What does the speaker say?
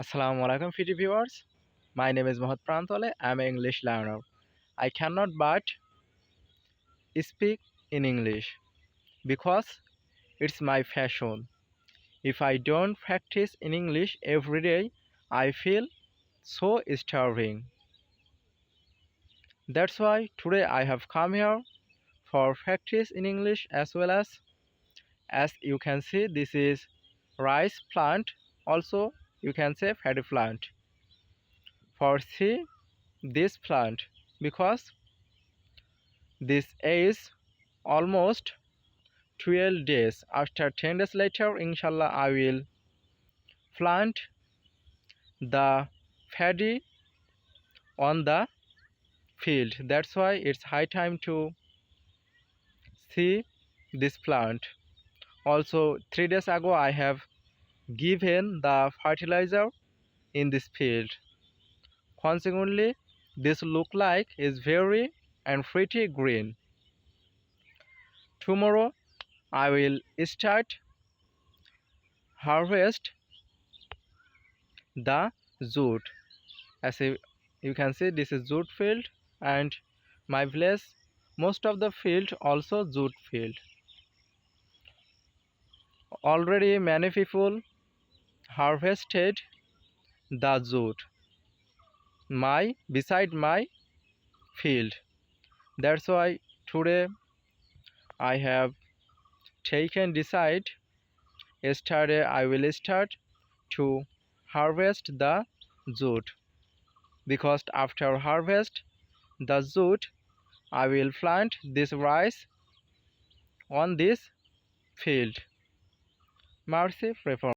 Assalamu alaikum, FITI viewers. My name is Mohad Prantole. am an English learner. I cannot but speak in English because it's my fashion If I don't practice in English every day, I feel so starving. That's why today I have come here for practice in English as well as as you can see this is rice plant also you can say fatty plant for see this plant because this is almost 12 days after 10 days later inshallah i will plant the fatty on the field that's why it's high time to see this plant also three days ago i have given the fertilizer in this field. Consequently, this look like is very and pretty green. Tomorrow, I will start harvest the jute. As you can see, this is jute field and my place, most of the field also jute field. Already many people harvested the jute beside my field. That's why today I have taken decide yesterday I will start to harvest the jute, because after harvest the jute I will plant this rice on this field. Mercy prefer